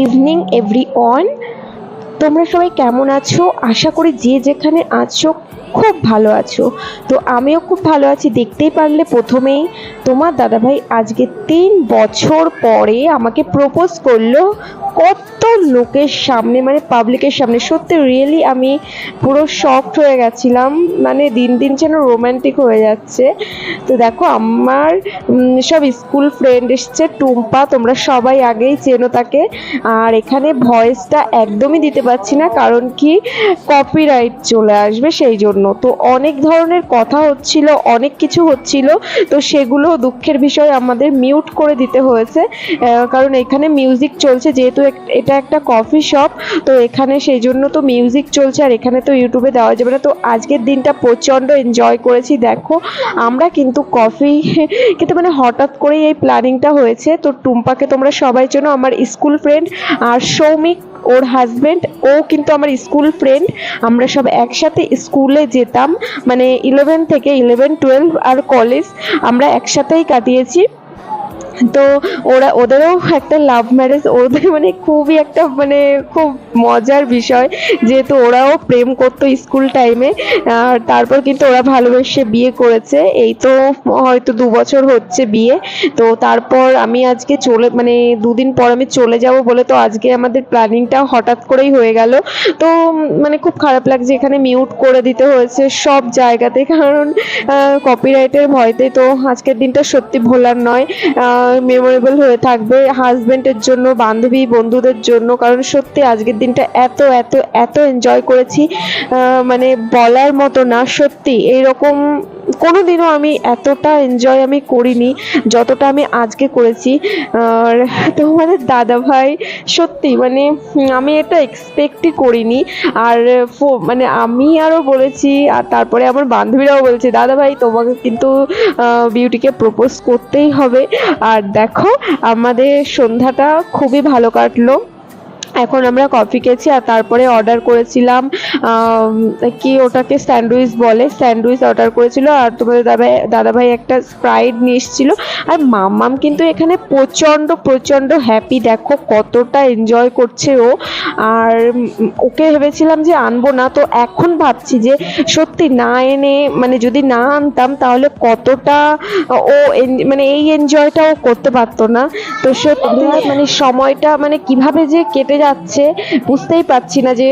Evening every on তোমরা সবাই কেমন আছো? আশা করি যে যেখানে আছো খুব ভালো আছো। তো আমিও খুব ভালো আছি, দেখতেই পারলে প্রথমেই। তোমার দাদাভাই আজকে তিন বছর পরে আমাকে প্রপোজ করল কত লোকের সামনে মানে পাবলিকের সামনে। সত্যি রিয়েলি আমি পুরো শকড হয়ে গেছিলাম। মানে দিন দিন যেন রোমান্টিক হয়ে যাচ্ছে। তো দেখো, আমার সব স্কুল ফ্রেন্ড এসছে। টুম্পা, তোমরা সবাই আগেই চেনো তাকে। আর এখানে ভয়েসটা একদমই দিতে পারছি না, কারণ কি? কপিরাইট চলে আসবে সেই জন্য। তো অনেক ধরনের কথা হচ্ছিল, অনেক কিছু হচ্ছিল। তো সেগুলো দুঃখের বিষয় আমাদের মিউট করে দিতে হয়েছে। কারণ এখানে মিউজিক চলছে, যেহেতু এটা একটা কফি শপ, তো এখানে সেই জন্য তো মিউজিক চলছে আর এখানে তো ইউটিউবে দেওয়া যাবে না। তো আজকের দিনটা প্রচণ্ড এনজয় করেছি, দেখো। আমরা কিন্তু কফি কিন্তু মানে হঠাৎ করেই এই প্ল্যানিংটা হয়েছে। তো টুম্পাকে তোমরা সবাই চেনো, আমার স্কুল ফ্রেন্ড আর সৌমিক, ওর হাজবেন্ড ও কিন্তু আমার স্কুল ফ্রেন্ড আমরা সব একসাথে স্কুলে যেতাম মানে ইলেভেন থেকে ইলেভেন টুয়েলভ আর কলেজ আমরা একসাথেই কাটিয়েছি। তো ওরা, ওদেরও একটা লাভ ম্যারেজ ওদের মানে খুবই একটা মানে খুব মজার বিষয়। যেহেতু ওরাও প্রেম করতো স্কুল টাইমে আর তারপর কিন্তু ওরা ভালোবেসে বিয়ে করেছে। এই তো হয়তো দু বছর হচ্ছে বিয়ে। তো তারপর আমি আজকে চলে মানে দুদিন পর আমি চলে যাব বলে তো আজকে আমাদের প্ল্যানিংটা হঠাৎ করেই হয়ে গেল। তো মানে খুব খারাপ লাগছে, এখানে মিউট করে দিতে হয়েছে সব জায়গাতে। কারণ কপিরাইটের ভয়তে তো আজকের দিনটা সত্যি ভোলার নয়। মেমোরেবল হয়ে থাকবে হাজবেন্ডের জন্য, বান্ধবী, বন্ধুদের জন্য। কারণ সত্যি আজকের দিনটা এত এত এত এনজয় করেছি। মানে বলার মতো না, সত্যি। এইরকম কোনোদিনও আমি এতটা এনজয় আমি করিনি, যতটা আমি আজকে করেছি। আর তোমাদের দাদা ভাই, সত্যি মানে আমি এটা এক্সপেক্টই করিনি। আর মানে আমি আরও বলেছি, আর তারপরে আমার বান্ধবীরাও বলছে, দাদা ভাই, তোমাকে কিন্তু বিউটিকে প্রপোজ করতেই হবে। আর দেখো, আমাদের সন্ধ্যাটা খুবই ভালো কাটলো। এখন আমরা কফি খেয়েছি আর তারপরে অর্ডার করেছিলাম কি ওটাকে স্যান্ডউইচ বলে স্যান্ডউইচ অর্ডার করেছিল আর তোমাদের দাদা দাদাভাই একটা স্প্রাইট নিয়ে এসেছিল। আর মাম্মাম কিন্তু এখানে প্রচণ্ড প্রচণ্ড হ্যাপি দেখো কতটা এনজয় করছে ও। আর ওকে ভেবেছিলাম যে আনব না তো এখন ভাবছি যে সত্যি না এনে মানে যদি না আনতাম তাহলে কতটা ও মানে এই এনজয়টা ও করতে পারতো না। তো সত্যি মানে সময়টা মানে কীভাবে যে কেটে যাচ্ছে, বুঝতেই পারছি না যে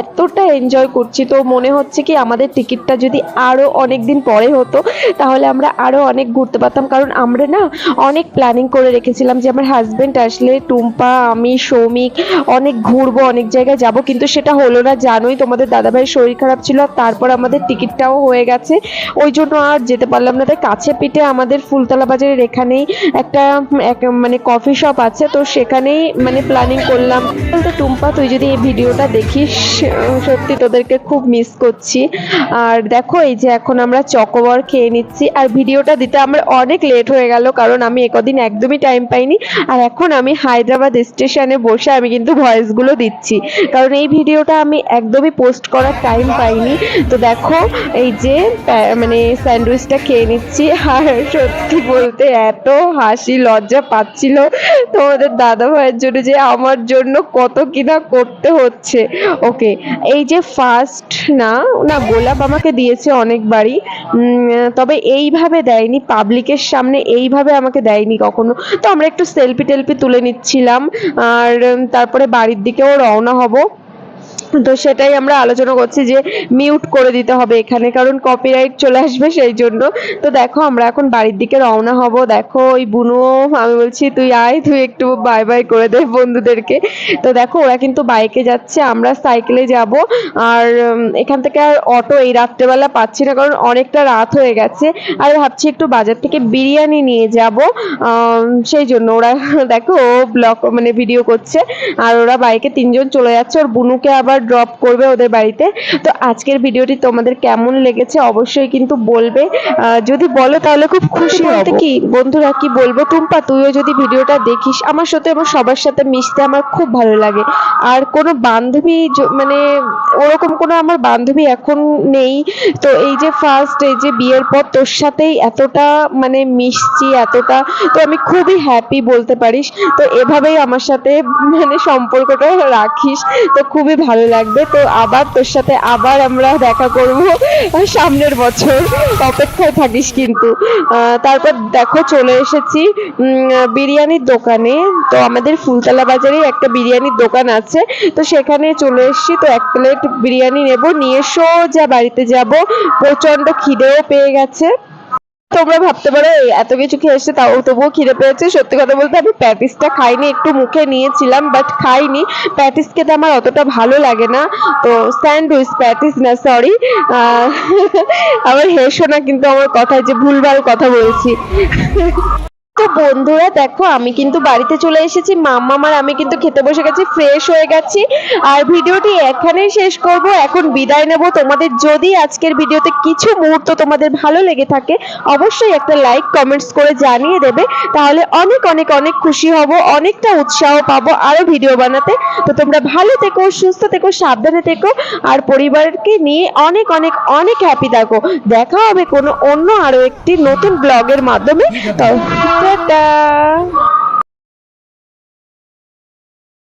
এতটা এনজয় করছি। তো মনে হচ্ছে কি আমাদের টিকিটটা যদি আরও অনেক দিন পরে হতো, তাহলে আমরা আরও অনেক ঘুরতে পারতাম। কারণ আমরা না অনেক প্ল্যানিং করে রেখেছিলাম যে আমার হাজবেন্ড আসলে টুম্পা, আমি, সৌমিক অনেক ঘুরবো, অনেক জায়গায় যাব। কিন্তু সেটা হলো না, জানোই তোমাদের দাদাভাইয়ের শরীর খারাপ ছিল, আর তারপর আমাদের টিকিটটাও হয়ে গেছে। ওই জন্য আর যেতে পারলাম না। তাই কাছে পিঠে আমাদের ফুলতলা বাজারের এখানেই একটা মানে কফি শপ আছে। তো সেখানেই মানে প্ল্যানিং করলাম। বলতে টুম্পা, তুই যদি এই ভিডিওটা দেখিস সত্যি তোদেরকে খুব মিস করছি। আর দেখো, এই যে এখন আমরা চকোবর খেয়ে নিচ্ছি। আর ভিডিওটা দিতে আমার অনেক লেট হয়ে গেল, কারণ আমি একদিন একদমই টাইম পাইনি। আর এখন আমি হায়দ্রাবাদ স্টেশনে বসে আমি কিন্তু ভয়েসগুলো দিচ্ছি। কারণ এই ভিডিওটা আমি একদমই পোস্ট করার টাইম পাইনি। তো দেখো, এই যে মানে স্যান্ডউইচটা খেয়ে নিচ্ছি। আর সত্যি বলতে এত হাসি, লজ্জা পাচ্ছিল তোমাদের দাদা ভাইয়ের জন্য যে আমার জন্য কত কি কিনা করতে হচ্ছে। ওকে, এই যে ফার্স্ট না না গোলাপ আমাকে দিয়েছে অনেকবারই তবে এইভাবে দেয়নি পাবলিকের সামনে এইভাবে আমাকে দেয়নি কখনো। তো আমরা একটু সেলফি টেলফি তুলে নিচ্ছিলাম, আর তারপরে বাড়ির দিকেও রওনা হব। তো সেটাই আমরা আলোচনা করছি যে মিউট করে দিতে হবে এখানে, কারণ কপিরাইট চলে আসবে সেই জন্য। তো দেখো আমরা এখন বাড়ির দিকে রওনা হব। দেখো ওই বুনু, আমি বলছি, তুই আয়, তুই একটু বাই বাই করে দে বন্ধুদেরকে। তো দেখো ওরা কিন্তু বাইকে যাচ্ছে, আমরা সাইকেলে যাব। আর এখান থেকে আর অটো এই রাত্রেবেলা পাচ্ছি না, কারণ অনেকটা রাত হয়ে গেছে। আর ভাবছি একটু বাজার থেকে বিরিয়ানি নিয়ে যাব। সেই জন্য ওরা দেখো ও ব্লগ মানে ভিডিও করছে। আর ওরা বাইকে তিনজন চলে যাচ্ছে। ওর বুনুকে আবার ড্রপ করবে ওদের বাড়িতে। তো আজকের ভিডিওটি তোমাদের কেমন লেগেছে অবশ্যই কিন্তু বলবে। যদি বলো তাহলে খুব খুশি বলতে কি বন্ধুরা কি বলব? টুম্পা তুইও যদি ভিডিওটা দেখিস আমার সাথে আমার সবার সাথে মিশতে আমার খুব ভালো লাগে। আর কোনো বান্ধবী মানে ওরকম কোনো আমার বান্ধবী এখন নেই। তো এই যে ফার্স্ট এই যে বিয়ের পর তোর সাথেই এতটা মানে মিশছি এতটা তো আমি খুবই হ্যাপি বলতে পারিস। তো এভাবেই আমার সাথে মানে সম্পর্কটা রাখিস। তো খুবই ভালো লাগবে। তো আবার তোর সাথে আবার আমরা দেখা করব সামনের বছর। অপেক্ষায় থাকিস কিন্তু। তারপর দেখো চলে এসেছি বিরিয়ানির দোকানে। তো আমাদের ফুলতলা বাজারে একটা বিরিয়ানির দোকান আছে। তো সেখানে চলে এসেছি। তো এক প্লেট বিরিয়ানি নেব। নিয়ে সোজা বাড়িতে যাব। প্রচণ্ড খিদেও পেয়ে গেছে। তোমরা ভাবতে পারো এত কিছু খেয়ে এসছে, তাও তবুও খিদে পেয়েছে। সত্যি কথা বলতে আমি প্যাটিসটা খাইনি, একটু মুখে নিয়েছিলাম বাট খাইনি। প্যাটিস খেতে আমার অতটা ভালো লাগে না। তো স্যান্ডউইচ প্যাটিস না সরি আবার হেসো না কিন্তু আমার কথায় যে ভুলভাল কথা বলছি। তো বন্ধুরা, দেখো, আমি কিন্তু বাড়িতে চলে এসেছি। মাম্মা আর আমি কিন্তু খেতে বসে গেছি ফ্রেশ হয়ে গেছি। আর ভিডিওটি এখানেই শেষ করব। এখন বিদায় নেব। তোমাদের যদি আজকের ভিডিওতে কিছু মুহূর্ত তোমাদের ভালো লেগে থাকে, অবশ্যই একটা লাইক কমেন্টস করে জানিয়ে দেবে। তাহলে অনেক অনেক অনেক খুশি হব, অনেকটা উৎসাহ পাবো আরও ভিডিও বানাতে। তো তোমরা ভালো থেকো, সুস্থ থেকো, সাবধানে থেকো। আর পরিবারকে নিয়ে অনেক অনেক অনেক হ্যাপি থাকো। দেখা হবে কোনো অন্য আরও একটি নতুন ব্লগের মাধ্যমে। তো Tita.